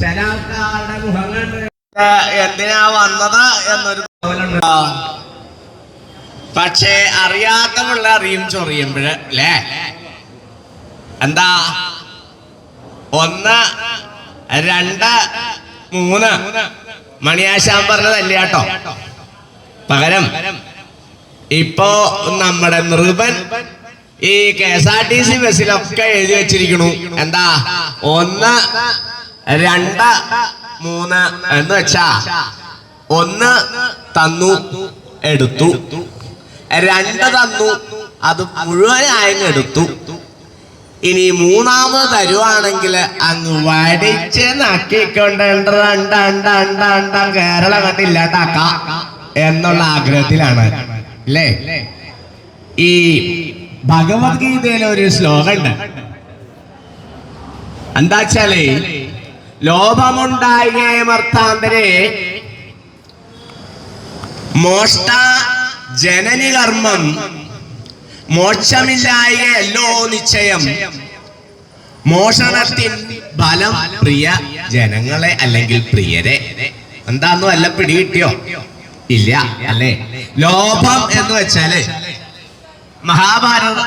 ചില ആൾക്കാരുടെ എന്തിനാ വന്നത് എന്നൊരു. പക്ഷേ അറിയാത്ത പിള്ള അറിയും ചൊറിയുമ്പോഴ് അല്ലേ എന്താ? ഒന്ന് രണ്ട് മൂന്ന്. മണിയാശാൻ പറഞ്ഞതല്ലേ കേട്ടോ പകരം. ഇപ്പോ നമ്മുടെ നൃപൻ ഈ K S R T C ബസ്സിലൊക്കെ എഴുതി വെച്ചിരിക്കുന്നു എന്താ? ഒന്ന് രണ്ട് മൂന്ന് എന്ന് വെച്ചാ. ഒന്ന് തന്നു എടുത്തു. രണ്ട് തന്നു അത് മുഴുവനായും എടുത്തു. ഇനി മൂന്നാമത് തരുവാണെങ്കിൽ അങ്ങ് വടിച്ച് നക്കിക്കൊണ്ട് കേരളം കണ്ടില്ലാട്ടാക്ക എന്നുള്ള ആഗ്രഹത്തിലാണ്. അല്ലേ? ഈ ഭഗവത്ഗീതയിലെ ഒരു ശ്ലോകമുണ്ട്. എന്താ വെച്ചാൽ ലോഭമുണ്ടായേമർത്ഥാന്തരെ മോഷ്ട ജനനി കർമ്മം മോക്ഷമില്ലായ എല്ലോ നിശ്ചയം. മോഷണത്തിൻ ഫലം പ്രിയ ജനങ്ങളെ അല്ലെങ്കിൽ പ്രിയരെ. എന്താന്നും അല്ല പിടികിട്ടിയോ? ഇല്ല അല്ലേ? ലോഭം എന്ന് വെച്ചാൽ മഹാഭാരത.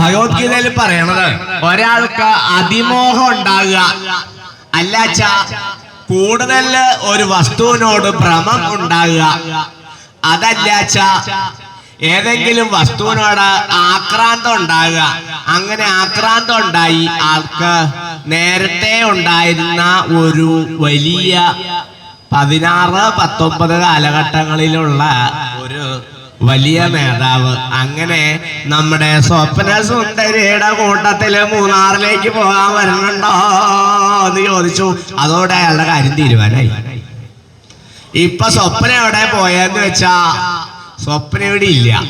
ഭഗവത്ഗീതയിൽ പറയണത് ഒരാൾക്ക് അതിമോഹം ഉണ്ടാകുക. അല്ലാച്ച കൂടുതൽ ഒരു വസ്തുവിനോട് ഭ്രമം ഉണ്ടാകുക. അതല്ലാച്ച ഏതെങ്കിലും വസ്തുവിനോട് ആക്രാന്തം ഉണ്ടാകുക. അങ്ങനെ ആക്രാന്തം ഉണ്ടായി ആൾക്ക് നേരത്തെ ഉണ്ടായിരുന്ന ഒരു വലിയ പതിനാറ് പത്തൊമ്പത് കാലഘട്ടങ്ങളിലുള്ള ഒരു വലിയ നേതാവ്. അങ്ങനെ നമ്മുടെ സ്വപ്ന സുന്ദരിയുടെ കൂട്ടത്തിൽ മൂന്നാറിലേക്ക് പോകാൻ വരുന്നുണ്ടോ എന്ന് ചോദിച്ചു. അതോടെ അയാളുടെ കാര്യം തീരുമാനമായി ഇപ്പൊ സ്വപ്ന എവിടെ പോയെന്ന് വെച്ചാ സ്വപ്ന ഇവിടെ ഇല്ല.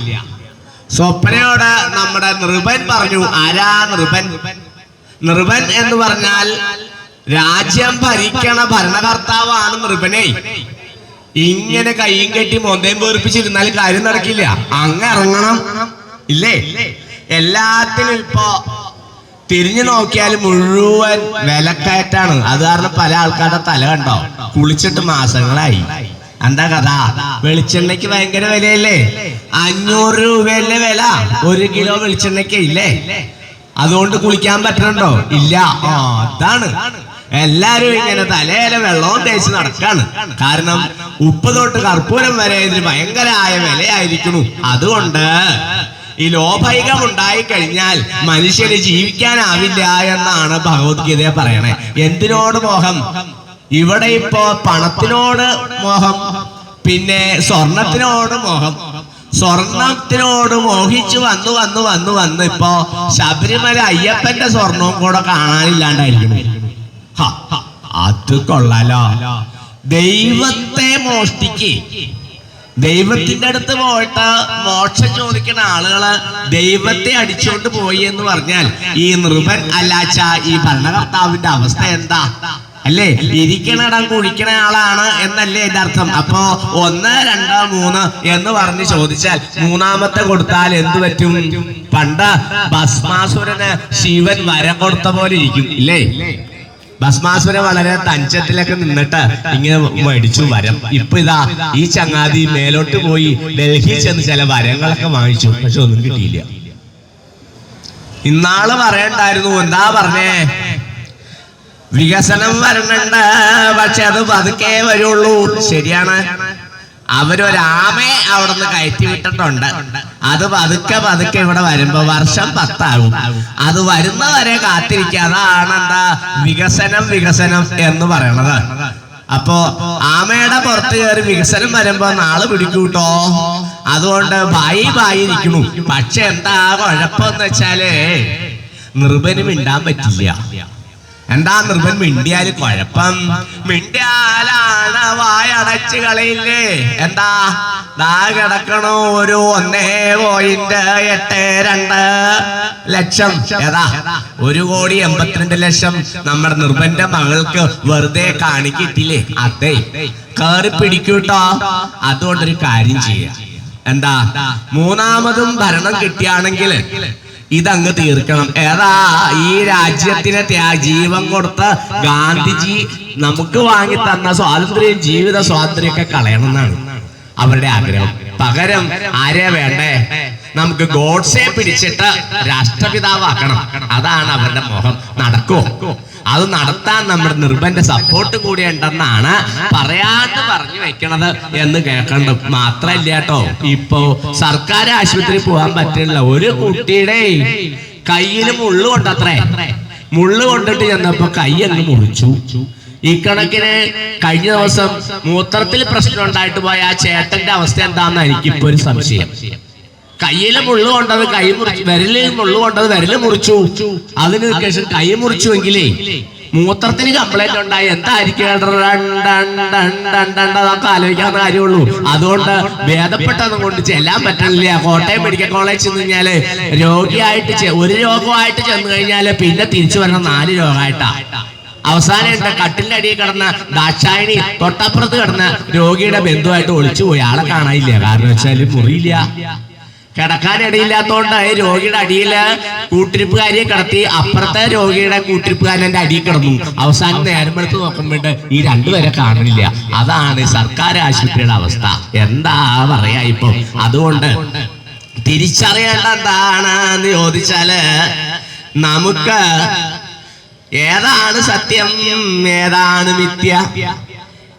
സ്വപ്നയോട് നമ്മുടെ നൃപൻ പറഞ്ഞു ആരാ നൃപൻ? നൃപൻ എന്ന് പറഞ്ഞാൽ രാജ്യം ഭരിക്കണ ഭരണകർത്താവാണ് നൃപനെ. ഇങ്ങനെ കൈയും കെട്ടി മൊന്തയും പേർപ്പിച്ചിരുന്നാൽ കാര്യം നടക്കില്ല. അങ്ങ് ഇറങ്ങണം. ഇല്ലേ? എല്ലാത്തിനും ഇപ്പോ തിരിഞ്ഞു നോക്കിയാൽ മുഴുവൻ വിലക്കയറ്റാണ്. അത് കാരണം പല ആൾക്കാരുടെ തല കണ്ടോ? കുളിച്ചിട്ട് മാസങ്ങളായി. എന്താ കഥ? വെളിച്ചെണ്ണയ്ക്ക് ഭയങ്കര വിലയല്ലേ? അഞ്ഞൂറ് രൂപയല്ലേ വില? ഒരു കിലോ വെളിച്ചെണ്ണയ്ക്ക് ഇല്ലേ? അതുകൊണ്ട് കുളിക്കാൻ പറ്റണുണ്ടോ? ഇല്ല. അതാണ്. എല്ലാരും ഇങ്ങനെ തലയിലെ വെള്ളവും തേച്ച് നടക്കാണ്. കാരണം ഉപ്പ് തൊട്ട് കർപ്പൂരം വരെ ഇതിന് ഭയങ്കരമായ വിലയായിരിക്കുന്നു. അതുകൊണ്ട് ഈ ലോഭൈകം ഉണ്ടായി കഴിഞ്ഞാൽ മനുഷ്യന് ജീവിക്കാനാവില്ല എന്നാണ് ഭഗവത്ഗീതയെ പറയണേ. എന്തിനോട് മോഹം? ഇവിടെ ഇപ്പോ പണത്തിനോട് മോഹം. പിന്നെ സ്വർണത്തിനോട് മോഹം. സ്വർണത്തിനോട് മോഹിച്ചു വന്നു വന്നു വന്നു വന്ന്. ഇപ്പോ ശബരിമല അയ്യപ്പന്റെ സ്വർണവും കൂടെ കാണാനില്ലാണ്ടായിരിക്കുന്നു. ഹ, അത് കൊള്ളാലോ. ദൈവത്തെ മോഷ്ടിക്ക്. ദൈവത്തിന്റെ അടുത്ത് പോയിട്ട് മോക്ഷം ചോദിക്കുന്ന ആളുകൾ ദൈവത്തെ അടിച്ചുകൊണ്ട് പോയി എന്ന് പറഞ്ഞാൽ ഈ നൃപൻ അല്ലാച്ച ഈ ഭരണകർത്താവിന്റെ അവസ്ഥ എന്താ? അല്ലേ? ഇരിക്കണടം കുഴിക്കണ ആളാണ് എന്നല്ലേ എന്റെ അർത്ഥം. അപ്പോ ഒന്ന് രണ്ട് മൂന്ന് എന്ന് പറഞ്ഞ് ചോദിച്ചാൽ മൂന്നാമത്തെ കൊടുത്താൽ എന്ത് പറ്റും? പണ്ട് ഭസ്മാസുരന് ശിവൻ വരം കൊടുത്ത പോലെ ഇരിക്കും. ഇല്ലേ? ഭസ്മാസുരൻ വളരെ തഞ്ചത്തിലൊക്കെ നിന്നിട്ട് ഇങ്ങനെ മേടിച്ചു വരം. ഇപ്പൊ ഇതാ ഈ ചങ്ങാതി മേലോട്ട് പോയി ഡൽഹി ചെന്ന് ചില വരങ്ങളൊക്കെ വാങ്ങിച്ചു പക്ഷെ ഒന്നും കിട്ടിയില്ല. ഇന്നാൾ പറയണ്ടായിരുന്നു എന്താ പറഞ്ഞേ? വികസനം വരണുണ്ട് പക്ഷെ അത് പതുക്കേ വരുള്ളൂ. ശരിയാണ്. അവരൊരാമയെ അവിടുന്ന് കയറ്റി വിട്ടിട്ടുണ്ട്. അത് പതുക്കെ പതുക്കെ ഇവിടെ വരുമ്പോ വർഷം പത്താകും. അത് വരുന്നവരെ കാത്തിരിക്കുക അതാണ് എന്താ വികസനം വികസനം എന്ന് പറയണത്. അപ്പോ ആമയുടെ പുറത്ത് കയറി വികസനം വരുമ്പോ നാൾ പിടിക്കൂട്ടോ? അതുകൊണ്ട് ബായി ബായി നിൽക്കണു പക്ഷെ എന്താ കുഴപ്പമെന്ന് വെച്ചാൽ നിർബനും മിണ്ടാൻ പറ്റില്ല. എന്താ നിർബൻ മിണ്ടിയാൽ കുഴപ്പം. മിണ്ടിയാലാണ് വായടച്ച് കളയില്ലേ? എന്താ? ദാ കിടക്കണോ ഒരു ഒന്നേ പോയിന്റ് എട്ട് രണ്ട് ലക്ഷം. ഏതാ? ഒരു കോടി എൺപത്തിരണ്ട് ലക്ഷം. നമ്മുടെ നിർബന്റെ മകൾക്ക് വെറുതെ കാണിക്കിട്ടില്ലേ? അതെ. കേറി പിടിക്കൂട്ടോ. അതുകൊണ്ടൊരു കാര്യം ചെയ്യാം. എന്താ? മൂന്നാമതും ഭരണം കിട്ടിയാണെങ്കിൽ ഇതങ്ങ് തീർക്കണം. ഏതാ ഈ രാജ്യത്തിന് ജീവൻ കൊടുത്ത ഗാന്ധിജി നമുക്ക് വാങ്ങി തന്ന സ്വാതന്ത്ര്യം ജീവിത സ്വാതന്ത്ര്യമൊക്കെ കളയണം എന്നാണ്. അവരുടെ ആഗ്രഹം. പകരം ആരെയാ വേണ്ടേ? നമുക്ക് ഗോഡ്സെ പിടിച്ചിട്ട് രാഷ്ട്രപിതാവാക്കണം. അതാണ് അവരുടെ മോഹം. നടക്കോ. അത് നടത്താൻ നമ്മുടെ നിർബന്ധ സപ്പോർട്ട് കൂടി ഉണ്ടെന്നാണ് പറയാണ്ട് പറഞ്ഞു വെക്കണത് എന്ന് കേൾക്കണ്ട. മാത്രല്ല കേട്ടോ ഇപ്പോ സർക്കാർ ആശുപത്രി പോകാൻ പറ്റില്ല. ഒരു കുട്ടിയുടെ കയ്യിൽ മുള്ളു കൊണ്ടത്രേ. മുള്ളു കൊണ്ടിട്ട് ചെന്നപ്പോ കൈ അങ്ങ് മുറിച്ചു. ഇക്കണക്കിന് കഴിഞ്ഞ ദിവസം മൂത്രത്തിൽ പ്രശ്നം ഉണ്ടായിട്ട് പോയ ആ ചേട്ടന്റെ അവസ്ഥ എന്താണെന്ന് എനിക്കിപ്പോ ഒരു സംശയം. കയ്യിൽ മുള്ളു കൊണ്ടത് കൈ മുറിച്ചു വിരലിൽ മുള്ളു കൊണ്ടത് വിരൽ മുറിച്ചു. അതിന് ശേഷം കൈ മുറിച്ചുവെങ്കിലേ മൂത്രത്തിന് കംപ്ലൈന്റ് ഉണ്ടായി. എന്തായിരിക്കും? അതൊക്കെ ആലോചിക്കാവുന്ന കാര്യമുള്ളൂ. അതുകൊണ്ട് ഭേദപ്പെട്ടതും കൊണ്ട് ചെല്ലാൻ പറ്റണില്ല. കോട്ടയം മെഡിക്കൽ കോളേജിൽ ചെന്ന് കഴിഞ്ഞാൽ രോഗിയായിട്ട് ഒരു രോഗമായിട്ട് ചെന്ന് കഴിഞ്ഞാൽ പിന്നെ തിരിച്ചു വരണം നാല് രോഗമായിട്ടാ അവസാനം എന്താ കട്ടിലിന്റെ അടിയിൽ കിടന്ന ദാക്ഷായണി തൊട്ടപ്പുറത്ത് കിടന്ന രോഗിയുടെ ബന്ധുവായിട്ട് ഒളിച്ചുപോയി ആളെ കാണാനില്ല. കാരണം വെച്ചാൽ മുറിയില്ല. കിടക്കാനിടയില്ലാത്തോണ്ട് രോഗിയുടെ അടിയിൽ കൂട്ടിരിപ്പുകാരിയെ കിടത്തി അപ്പുറത്തെ രോഗിയുടെ കൂട്ടിരിപ്പുകാരന്റെ അടിയിൽ കിടന്നു. അവസാനം നേരം എടുത്ത് നോക്കുമ്പോണ്ട് ഈ രണ്ടുപേരെ കാണില്ല അതാണ് സർക്കാർ ആശുപത്രിയുടെ അവസ്ഥ. എന്താ പറയാ ഇപ്പൊ? അതുകൊണ്ട് തിരിച്ചറിയേണ്ട എന്താണ് എന്ന് ചോദിച്ചാൽ നമുക്ക് ഏതാണ് സത്യം? ഏതാണ് മിഥ്യ?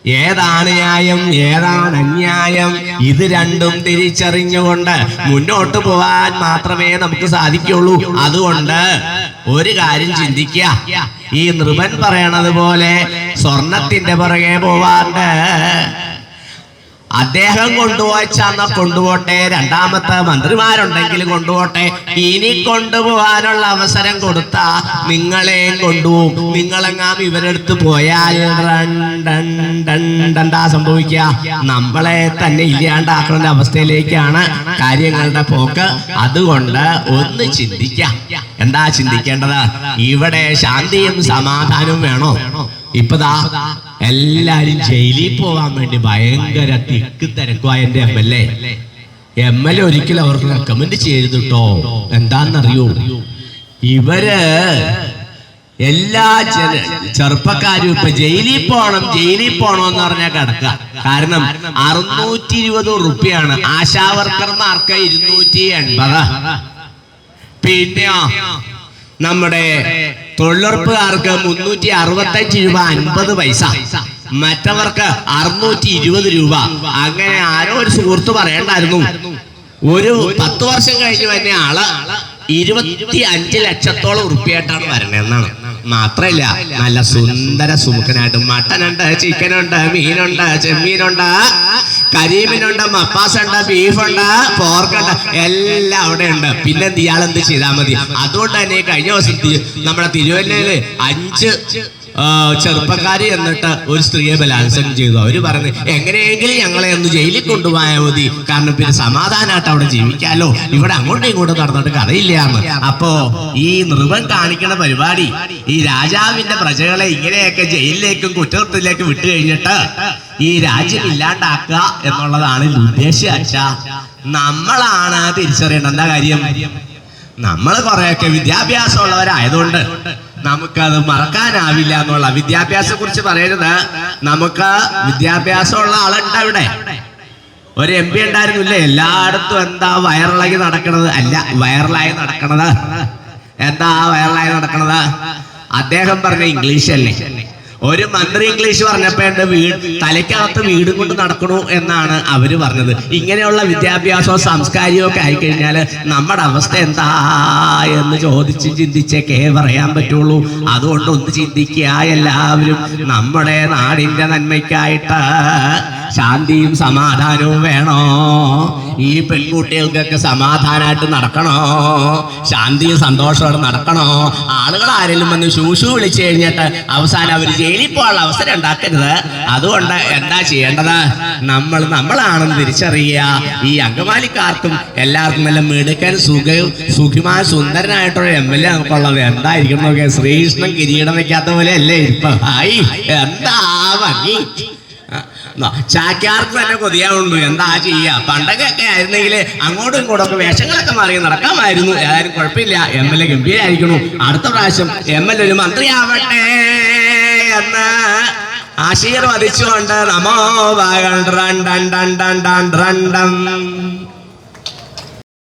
ഏതാണ് ന്യായം? ഏതാണ് അന്യായം? ഇത് രണ്ടും തിരിച്ചറിഞ്ഞുകൊണ്ട് മുന്നോട്ട് പോവാൻ മാത്രമേ നമുക്ക് സാധിക്കുള്ളൂ. അതുകൊണ്ട് ഒരു കാര്യം ചിന്തിക്കുക. ഈ നൃപൻ പറയണത് പോലെ സ്വർണത്തിന്റെ പുറകെ പോവാണ്ട് അദ്ദേഹം കൊണ്ടുപോയിച്ചാന്ന കൊണ്ടുപോട്ടെ? രണ്ടാമത്തെ മന്ത്രിമാരുണ്ടെങ്കിൽ കൊണ്ടുപോട്ടെ? ഇനി കൊണ്ടുപോകാനുള്ള അവസരം കൊടുത്ത നിങ്ങളെ കൊണ്ടുപോകും. നിങ്ങളെങ്ങാം ഇവരെടുത്ത് പോയാൽ രണ്ടാ സംഭവിക്കുക. നമ്മളെ തന്നെ ഇല്ലാണ്ടാക്കുന്ന അവസ്ഥയിലേക്കാണ് കാര്യങ്ങളുടെ പോക്ക്. അതുകൊണ്ട് ഒന്ന് ചിന്തിക്കാം. എന്താ ചിന്തിക്കേണ്ടത്? ഇവിടെ ശാന്തിയും സമാധാനവും വേണോ? ഇപ്പതാ എല്ലാരും ജയിലിൽ പോവാൻ വേണ്ടി ഭയങ്കര തിക്ക് തിരക്കുവായ എന്റെ M L A M L A ഒരിക്കലും അവർക്ക് റെക്കമെൻഡ് ചെയ്തു കേട്ടോ. എന്താന്നറിയോ ഇവർ എല്ലാ ജന ചെറുപ്പക്കാരും ഇപ്പൊ ജയിലിൽ പോണം ജയിലിൽ പോണം എന്ന് പറഞ്ഞാൽ കിടക്ക. കാരണം അറുന്നൂറ്റി ഇരുപത് റുപ്യാണ് ആശാവർക്കർമാർക്ക് ഇരുന്നൂറ്റി എൺപത്. പിന്നെയോ നമ്മുടെ തൊഴിലുറപ്പുകാർക്ക് മുന്നൂറ്റി അറുപത്തഞ്ച് രൂപ അൻപത് പൈസ. മറ്റവർക്ക് അറുന്നൂറ്റി ഇരുപത് രൂപ. അങ്ങനെ ആരോ ഒരു സുഹൃത്ത് പറയണ്ടായിരുന്നു. ഒരു പത്ത് വർഷം കഴിഞ്ഞ് തന്നെ ആൾ ഇരുപത്തി അഞ്ച് ലക്ഷത്തോളം ഉറുപ്പിയായിട്ടാണ് വരണേന്നാണ് മാത്രല്ല നല്ല സുന്ദര സുമുഖനായിട്ട് മട്ടനുണ്ട് ചിക്കനുണ്ട് മീനുണ്ട് ചെമ്മീനുണ്ട് കരീമിനുണ്ട് മപ്പാസുണ്ട് ബീഫുണ്ട് പോർക്കുണ്ട് എല്ലാം അവിടെ ഉണ്ട് പിന്നെ ഇയാൾ എന്ത് ചെയ്താൽ മതി? അതുകൊണ്ട് തന്നെ കഴിഞ്ഞ ദിവസം നമ്മുടെ തിരുവല്ലയിൽ അഞ്ച് ചെറുപ്പക്കാരി എന്നിട്ട് ഒരു സ്ത്രീയെ ബലാത്സംഗം ചെയ്തു. അവർ പറഞ്ഞു എങ്ങനെയെങ്കിലും ഞങ്ങളെ ഒന്ന് ജയിലിൽ കൊണ്ടുപോയാൽ മതി. കാരണം പിന്നെ സമാധാനമായിട്ട് അവിടെ ജീവിക്കാലോ. ഇവിടെ അങ്ങോട്ടും ഇങ്ങോട്ടും നടന്നിട്ട് കഥയില്ല അപ്പോ ഈ നൃപം കാണിക്കുന്ന പരിപാടി ഈ രാജാവിന്റെ പ്രജകളെ ഇങ്ങനെയൊക്കെ ജയിലിലേക്കും കുറ്റകൃത്യത്തിലേക്കും വിട്ടു കഴിഞ്ഞിട്ട് ഈ രാജ്യം ഇല്ലാണ്ടാക്കുക എന്നുള്ളതാണ് ഉദ്ദേശം അച്ഛ നമ്മളാണ് തിരിച്ചറിയേണ്ട എന്താ കാര്യം? നമ്മൾ കുറെയൊക്കെ വിദ്യാഭ്യാസമുള്ളവരായതുകൊണ്ട് നമുക്കത് മറക്കാനാവില്ല എന്നുള്ള വിദ്യാഭ്യാസത്തെ കുറിച്ച് പറയരുത്. നമുക്ക് വിദ്യാഭ്യാസമുള്ള ആളുണ്ട് അവിടെ. ഒരു എം പി ഉണ്ടായിരുന്നില്ലേ? എല്ലായിടത്തും എന്താ വൈറലായി നടക്കണത്? അല്ല വൈറലായി നടക്കണത്. എന്താ വൈറലായി നടക്കണത്? അദ്ദേഹം പറഞ്ഞ ഇംഗ്ലീഷ് അല്ലേ ഒരു മന്ത്രി ഇംഗ്ലീഷ് പറഞ്ഞപ്പോ എന്റെ വീട് തലയ്ക്കകത്ത് വീട് കൊണ്ട് നടക്കണു എന്നാണ് അവർ പറഞ്ഞത്. ഇങ്ങനെയുള്ള വിദ്യാഭ്യാസവും സംസ്കാരവും ഒക്കെ ആയിക്കഴിഞ്ഞാൽ നമ്മുടെ അവസ്ഥ എന്താ എന്ന് ചോദിച്ച് ചിന്തിച്ചേക്കേ പറയാൻ പറ്റുള്ളൂ. അതുകൊണ്ട് ഒന്ന് ചിന്തിക്കുക എല്ലാവരും. നമ്മുടെ നാടിന്റെ നന്മയ്ക്കായിട്ട് ശാന്തിയും സമാധാനവും വേണോ? ഈ പെൺകുട്ടികൾക്കൊക്കെ സമാധാനമായിട്ട് നടക്കണോ? ശാന്തിയും സന്തോഷത്തോടെ നടക്കണോ? ആളുകൾ ആരെങ്കിലും വന്ന് ശൂശു വിളിച്ചു കഴിഞ്ഞിട്ട് അവസാനം അവർ ജയിലിൽ പോകാനുള്ള അവസരം ഉണ്ടാക്കരുത്. അതുകൊണ്ട് എന്താ ചെയ്യേണ്ടത്? നമ്മൾ നമ്മളാണെന്ന് തിരിച്ചറിയുക. ഈ അങ്കമാലിക്കാർക്കും എല്ലാവർക്കും നല്ല മിടുക്കൻ സുഖ സുഖമായ സുന്ദരനായിട്ടുള്ള എം എൽ എ നമുക്കുള്ളത് എന്തായിരിക്കും നോക്കിയാൽ ശ്രീകൃഷ്ണൻ കിരീടം വെക്കാത്ത പോലെ അല്ലേ ഇപ്പൊ എന്താ ഭംഗി? ചാക്യാർക്ക് തന്നെ കൊതിയാവുന്നു എന്താ ചെയ്യാ? പണ്ടൊക്കെ ആയിരുന്നെങ്കിൽ അങ്ങോട്ടും ഇങ്ങോട്ടും ഒക്കെ വേഷങ്ങളൊക്കെ മാറി നടക്കാമായിരുന്നു. ഏതായാലും കുഴപ്പമില്ല. എം എൽ എ ഗംഭീരായിരിക്കണു അടുത്ത പ്രാവശ്യം എം എൽ എ ഒരു മന്ത്രിയാവട്ടെ എന്ന് ആശീർവദിച്ചുകൊണ്ട് നമോ വാഗൺ.